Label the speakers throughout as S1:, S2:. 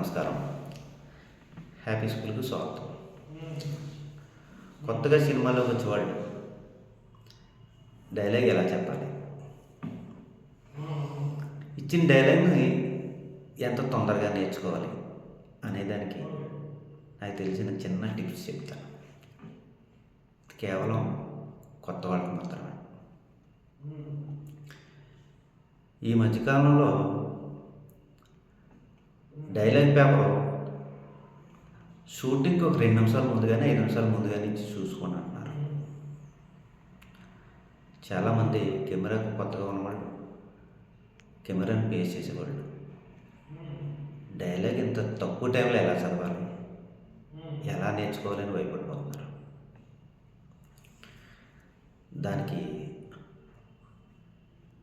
S1: నమస్కారం. హ్యాపీ స్కూల్కి స్వాగతం. కొత్తగా సినిమాలోకి వచ్చేవాళ్ళు. డైలాగ్ ఎలా చెప్పాలి? ఇచ్చిన డైలాగ్ని ఎంత తొందరగా నేర్చుకోవాలి అనేదానికి నాకు తెలిసిన చిన్న టిప్స్ చెప్తాను. కేవలం కొత్త వాళ్ళకి మాత్రమే. ఈ మధ్యకాలంలో డైలాగ్ పేపర్. షూటింగ్కి ఒక రెండు నిమిషాల ముందుగానే ఐదు నిమిషాల ముందుగానే ఇచ్చి చూసుకొని అంటున్నారు చాలామంది కెమెరాకు కొత్తగా ఉన్నవాళ్ళు కెమెరాని పేస్ చేసేవాళ్ళు. డైలాగ్ ఇంత తక్కువ టైంలో ఎలా చదవాలి? ఎలా నేర్చుకోవాలని భయపడిపోతున్నారు. దానికి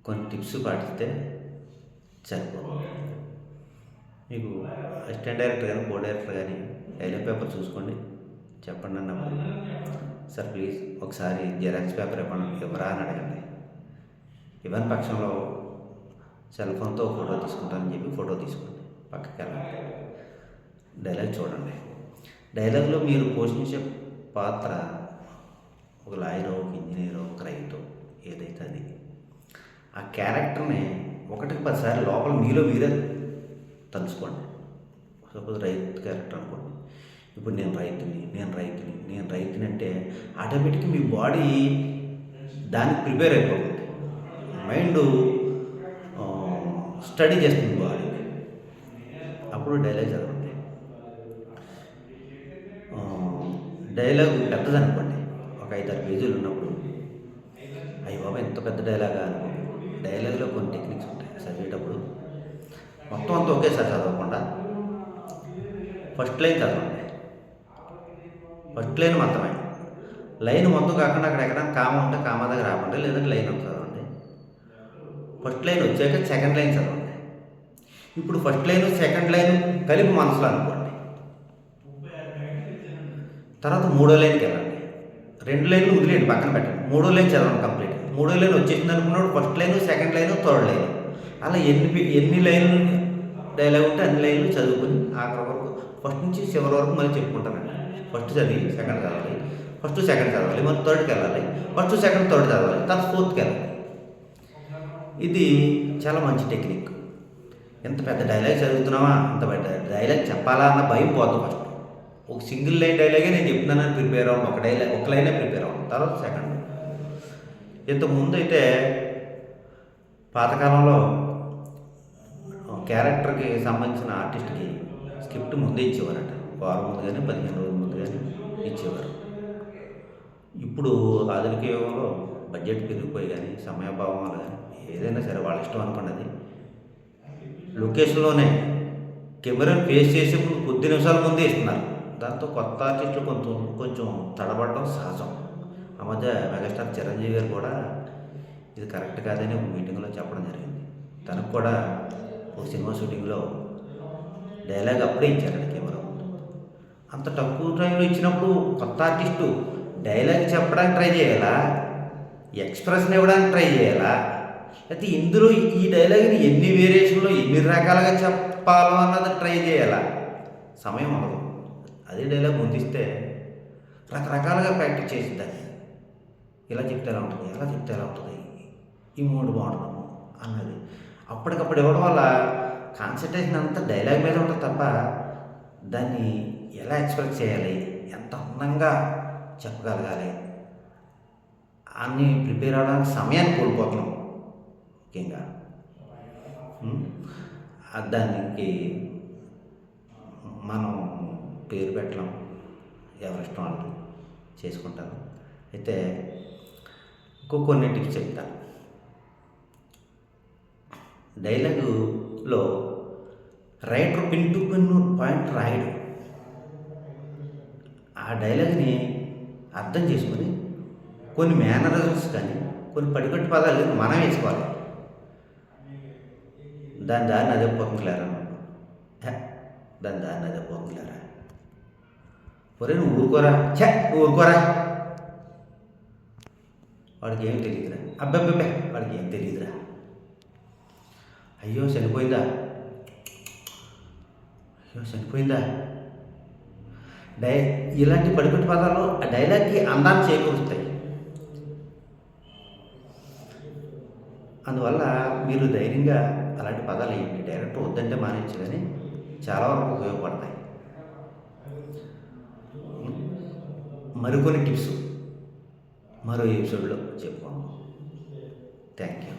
S1: కొన్ని టిప్స్ పాటిస్తే సరిపోతుంది. మీకు అసిస్టెంట్ డైరెక్టర్ కానీ కో డైరెక్టర్ కానీ డైలాగ్ పేపర్ చూసుకోండి. చెప్పండి అన్నప్పుడు సార్ ప్లీజ్ ఒకసారి జెరాక్స్ పేపర్ ఇవ్వండి ఇవ్వరా అని అడగండి. ఇవ్వని పక్షంలో సెల్ ఫోన్తో ఫోటో తీసుకుంటానని చెప్పి ఫోటో తీసుకోండి. పక్కకి వెళ్ళండి. డైలాగ్ చూడండి. డైలాగ్లో మీరు పోషించే పాత్ర ఒక లాయరో ఒక ఇంజనీరో ఒక రైతు ఏదైతే అది ఆ క్యారెక్టర్ని ఒకటికి పదిసార్లు లోపల మీలో మీరే తలుచుకోండి. సపోజ్ రైతు క్యారెక్టర్ అనుకోండి. ఇప్పుడు నేను రైతుని నేను రైతుని నేను రైతుని అంటే ఆటోమేటిక్గా మీ బాడీ దానికి ప్రిపేర్ అయిపోతుంది. మైండ్ స్టడీ చేస్తుంది బాడీ అప్పుడు డైలాగ్ చదవండి. డైలాగ్ పెద్దది అనుకోండి. ఒక ఐదారు పేజీలు ఉన్నప్పుడు అయ్యి బాబా ఎంత పెద్ద డైలాగా అనుకోండి. డైలాగ్లో కొన్ని టెక్నిక్స్ ఉంటాయి. చదివేటప్పుడు మొత్తం అంతా ఒకేసారి చదవకుండా ఫస్ట్ లైన్ చదవండి. ఫస్ట్ లైన్ మాత్రమే. లైన్ మొత్తం కాకుండా అక్కడ ఎక్కడ కామ ఉంటే కామ దగ్గర రాకుండా లేదంటే లైన్ అంతా చదవండి. ఫస్ట్ లైన్ వచ్చాక సెకండ్ లైన్ చదవండి. ఇప్పుడు ఫస్ట్ లైన్ సెకండ్ లైన్ కలిపి మనసులో అనుకోండి. తర్వాత మూడో లైన్కి వెళ్ళండి. రెండు లైన్లు వదిలేయండి పక్కన పెట్టండి. మూడో లైన్ చదవండి కంప్లీట్ మూడో లైన్ వచ్చేసింది అనుకున్నాడు first line second line third line. అలా ఎన్ని ఎన్ని లైన్లు డైలాగ్ ఉంటే అన్ని లైన్లు చదువుకుని ఆఖరి వరకు ఫస్ట్ నుంచి చివరి వరకు మళ్ళీ చెప్పుకుంటానండి. ఫస్ట్ చదివి సెకండ్ చదవాలి ఫస్ట్ సెకండ్ చదవాలి మరి థర్డ్కి వెళ్ళాలి ఫస్ట్ సెకండ్ థర్డ్ చదవాలి తర్వాత ఫోర్త్కి వెళ్ళాలి. ఇది చాలా మంచి టెక్నిక్. ఎంత పెద్ద డైలాగ్ చదువుతున్నావా అంత పెద్ద డైలాగ్ చెప్పాలా అన్న భయం పోతుంది ఫస్ట్. ఒక సింగిల్ లైన్ డైలాగే నేను చెప్తున్నానని ప్రిపేర్ అవ్వను ఒక డైలాగ్ ఒక లైనే ప్రిపేర్ అవ్వను తర్వాత సెకండ్. ఇంత అయితే పాతకాలంలో క్యారెక్టర్కి సంబంధించిన ఆర్టిస్ట్కి స్క్రిప్ట్ ముందే ఇచ్చేవారట. వారం ముందు కానీ పదిహేను రోజుల ముందు కానీ ఇచ్చేవారు. ఇప్పుడు ఆధునిక యుగంలో బడ్జెట్ పెరిగిపోయి కానీ సమయభావం వల్ల కానీ ఏదైనా సరే వాళ్ళ ఇష్టం అనుకోండి అది. లొకేషన్లోనే కెమెరాను ఫేస్ చేసే ముందు కొద్ది నిమిషాల ముందే ఇస్తున్నారు. దాంతో కొత్త ఆర్టిస్టులు కొంచెం కొంచెం తడబడడం సహజం. ఆ మధ్య మెగాస్టార్ చిరంజీవి గారు కూడా ఇది కరెక్ట్ కాదని ఒక మీటింగ్లో చెప్పడం జరిగింది. తనకు కూడా ఒక సినిమా షూటింగ్లో డైలాగ్ అప్పుడే ఇచ్చారండి కెమెరా అంత తక్కువ టైంలో ఇచ్చినప్పుడు కొత్త ఆర్టిస్టు డైలాగ్ చెప్పడానికి ట్రై చేయాలా? ఎక్స్ప్రెషన్ ఇవ్వడానికి ట్రై చేయాలా? అయితే ఇందులో ఈ డైలాగ్ని ఎన్ని వేరియేషన్లో ఎన్ని రకాలుగా చెప్పాలో అన్నది ట్రై చేయాలా? సమయం ఉండదు. అదే డైలాగ్ ముందిస్తే రకరకాలుగా ప్రాక్టీస్ చేసిద్దాన్ని ఇలా చెప్తే ఎలా ఉంటుంది? ఎలా చెప్తే ఎలా ఉంటుంది? ఈ మూడు బాగుంటుందమ్మో అన్నది. అప్పటికప్పుడు ఇవ్వడం వల్ల కాన్సన్ట్రేషన్ అంతా డైలాగ్ మీద ఉంటుంది తప్ప దాన్ని ఎలా ఎక్స్ప్రెస్ చేయాలి? ఎంత అందంగా చెప్పగలగాలి? అన్ని ప్రిపేర్ అవడానికి సమయాన్ని కోల్పోతున్నాం. ముఖ్యంగా. దానికి మనం పేరు పెట్టడం ఎవరిష్టం వాళ్ళు చేసుకుంటారు అయితే ఇంకో కొన్నింటికి చెప్తాను. డైలాగులో writer pin to pin point రాయడు. ఆ డైలాగ్ని అర్థం చేసుకొని కొన్ని మేనరిజమ్స్ కానీ కొన్ని పడికట్టు పదాలు కానీ మనం వేసుకోవాలి. దాని దారిని అదే పోతుందిలేరా దాని దారిని అదే పోతుందిలేరా? ఒరే నువ్వు ఊరుకోరా. ఛే ఊరుకోరా. వాడికి ఏం తెలియదురా. అబ్బాబ్బే వాడికి ఏం తెలియదురా. అయ్యో చనిపోయిందా? అయ్యో చనిపోయిందా? డై ఇలాంటి పడిపెట్టి పదాలు ఆ డైలాగ్కి అందాన్ని చేకూరుస్తాయి అందువల్ల మీరు ధైర్యంగా అలాంటి పదాలు వేయండి. డైరెక్ట్ వద్దంటే మానేచ్చు కానీ చాలా వరకు ఉపయోగపడతాయి. మరికొన్ని టిప్స్. మరో ఎపిసోడ్లో చెప్పుకోండి థ్యాంక్ యూ.